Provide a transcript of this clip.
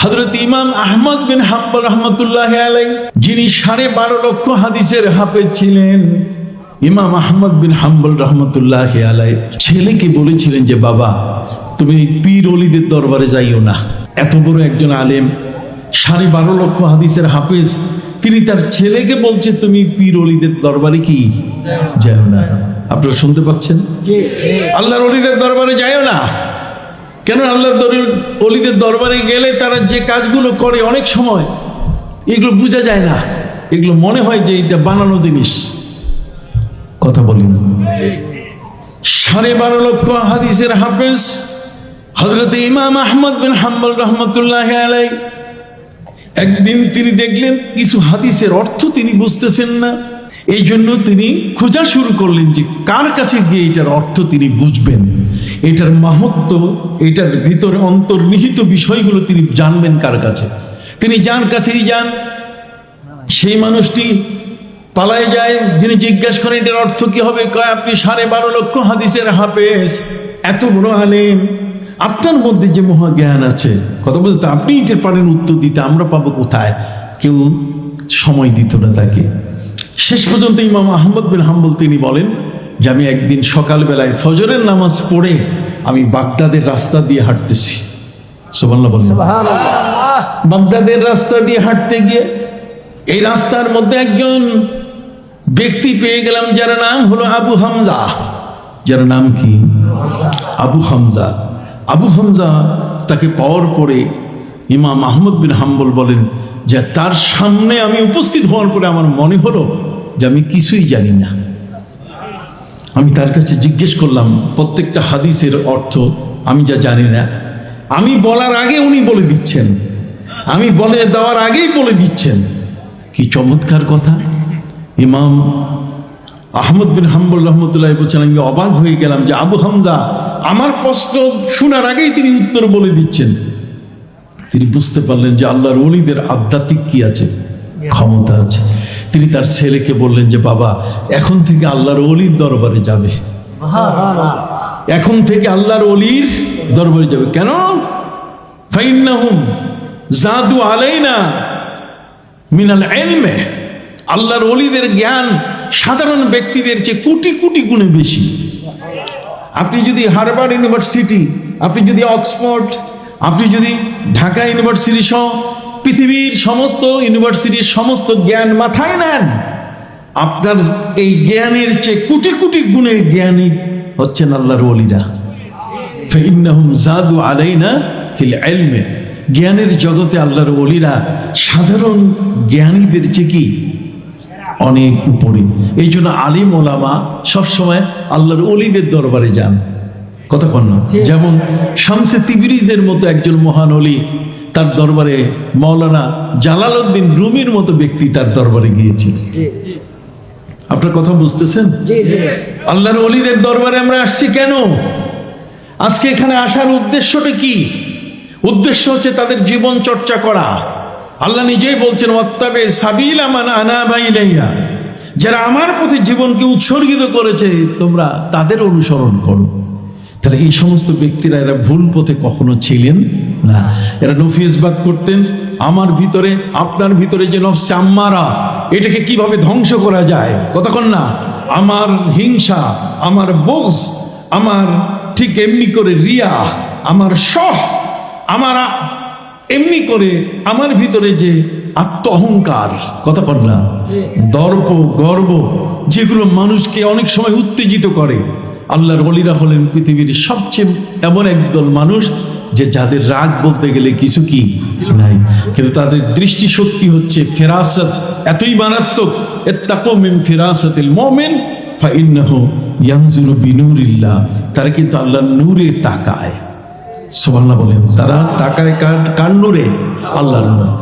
হজরত ইমাম আহমদ বিন হাম্বল রহমতুল্লাহ আলাই যিনি সাড়ে বারো লক্ষ হাদিসের হাফেজ ছিলেন। ইমাম আহমদ বিন হাম্বল রহমতুল্লাহ আলাই ছেলেকে বলেছিলেন যে বাবা তুমি পীর অলিদের দরবারে যাইও না। এত বড় একজন আলেম সাড়ে বারো লক্ষ হাদিসের হাফেজ তিনি তার ছেলেকে বলছে তুমি পীর অলিদের দরবারে কি? যাও না। আপনারা শুনতে পাচ্ছেন? আল্লাহর অলিদের দরবারে যাইও না। কেন আল্লাহর আল্লাহ অলিদের দরবারে গেলে তারা যে কাজগুলো করে অনেক সময়, এগুলো বোঝা যায় না। এগুলো মনে হয় যে এটা বানানো জিনিস। কথা বলিন। সাড়ে বারো লক্ষ হাদিসের হাফেজ হজরত ইমাম আহমদ বিন হাম্বল রহমতুল্লাহ আলাই একদিন তিনি দেখলেন কিছু হাদিসের অর্থ তিনি বুঝতেছেন না। এই জন্য তিনি খোঁজা শুরু করলেন যে কার কাছে গিয়ে এটার অর্থ তিনি বুঝবেন। এটার মাহাত্ম, এটার ভিতরে অন্তর্নিহিত বিষয়গুলো তিনি জানবেন কার কাছে। তিনি যান কাছেই যান, সেই মানুষটি পালায় যায়, যিনি জিজ্ঞাসা করেন, এটার অর্থ কি হবে? কয়, আপনি সাড়ে বারো লক্ষ হাদিসের হাফেজ। এত বড় আলেম। আপনার মধ্যে যে মহা জ্ঞান আছে, কথা বলতে আপনি এটার পারেন উত্তর দিতে আমরা পাবো কোথায়? কেউ সময় দিত না তাকে। শেষ পর্যন্ত ইমাম আহমদ বিন হাম্বল তিনি বলেন যে আমি একদিন সকালবেলায় ফজরের নামাজ পড়ে আমি বাগদাদের রাস্তা দিয়ে হাঁটতেছি। সোমাল্লা বলেন। বাগদাদের রাস্তা দিয়ে হাঁটতে গিয়ে এই রাস্তার মধ্যে একজন ব্যক্তি পেয়ে গেলাম যার নাম হলো আবু হামজা। যার নাম কি? আবু হামজা। আবু হামজা তাকে পাওয়ার পরে ইমাম আহমদ বিন হাম্বল বলেন যে তার সামনে আমি উপস্থিত হওয়ার পরে আমার মনে হলো যে আমি কিছুই জানি না। আমি তার কাছে জিজ্ঞেস করলাম, প্রত্যেকটা হাদিসের অর্থ আমি যা জানি না, আমি বলার আগে উনি বলে দিচ্ছেন। আমি বলে দেওয়ার আগেই বলে দিচ্ছেন। কি চমৎকার কথা। ইমাম আহমদ বিন হাম্বুল রহমতুল্লাহ বলছেন, আমি অবাক হয়ে গেলাম যে আবু হামদা আমার প্রশ্ন শোনার আগেই তিনি উত্তর বলে দিচ্ছেন। তিনি বুঝতে পারলেন যে আল্লাহর অলিদের আধ্যাত্মিক কি আছে, ক্ষমতা আছে। তিনি তার ছেলেকে বললেন যে বাবা এখন থেকে আল্লাহর অলির দরবারে যাবে। এখন থেকে আল্লাহর অলির দরবারে যাবে। কেন? ফাইন্নাহুম জাদু আলাইনা মিনাল এলমে আল্লাহর অলিদের জ্ঞান সাধারণ ব্যক্তিদের চেয়ে কোটি কোটি গুণে বেশি। আপনি যদি হারবার্ড ইউনিভার্সিটি আপনি যদি অক্সফোর্ড আপনি যদি ঢাকা ইউনিভার্সিটি সহ পৃথিবীর সমস্ত ইউনিভার্সিটির সমস্ত জ্ঞান মাথায় নেন। আপনার এই জ্ঞানের চেয়ে কোটি কোটি গুণে জ্ঞানী হচ্ছেন আল্লাহর অলিরা ফাইন্নাহুম জাদু আলাইনা ফিল ইলমে। জ্ঞানের জগতে আল্লাহর অলিরা সাধারণ জ্ঞানীদের চেয়ে কি? অনেক উপরে। এই জন্য আলিম ওলামা সবসময় আল্লাহর অলিদের দরবারে যান। কথা কন যেমন শামসে তিবিরিজের মতো একজন মহান অলি তার দরবারে মৌলানা জালালউদ্দিন রুমির মতো ব্যক্তি তার দরবারে গিয়েছিল। আপনার কথা বুঝতেছেন? আল্লাহর অলিদের দরবারে আমরা আসছি কেন? আজকে এখানে আসার উদ্দেশ্যটা কি? উদ্দেশ্য হচ্ছে তাদের জীবন চর্চা করা। আল্লাহ নিজেই বলছেন ওয়াত্তাবে সাবিলা মানা আনা বাইলাইয়া যারা আমার পথে জীবনকে উৎসর্গিত করেছে তোমরা তাদের অনুসরণ করো। তাহলে এই সমস্ত ব্যক্তিরা এরা ভুল পথে কখনো ছিলেন না। এরা নফিয়সবাদ করতেন আমার ভিতরে আপনার ভিতরে যে নফসে আম্মারা এটাকে কীভাবে ধ্বংস করা যায়? কতক্ষণ না? আমার হিংসা আমার বোস আমার ঠিক এমনি করে রিয়া আমার সহ আমার এমনি করে আমার ভিতরে যে আত্ম অহংকার কথা কর না দর্প গর্ব যেগুলো মানুষকে অনেক সময় উত্তেজিত করে। আল্লাহর অলিরা হলেন পৃথিবীর সবচেয়ে এমন একদল মানুষ যে যাদের রাগ বলতে গেলে কিছু কি নাই। কিন্তু তাদের দৃষ্টি দৃষ্টিশক্তি হচ্ছে ফেরাসত। এতই মারাত্মক এত্তাকো মিন ফিরাসাতিল মুমিন, ফাইন্নাহু ইয়ানজুরু বিনুরিল্লাহ। তারা কিন্তু আল্লাহর নূরে তাকায়। সুবহানাল্লাহ বলেন, তারা তাকায় কার কার নূরে? আল্লাহর নূরে।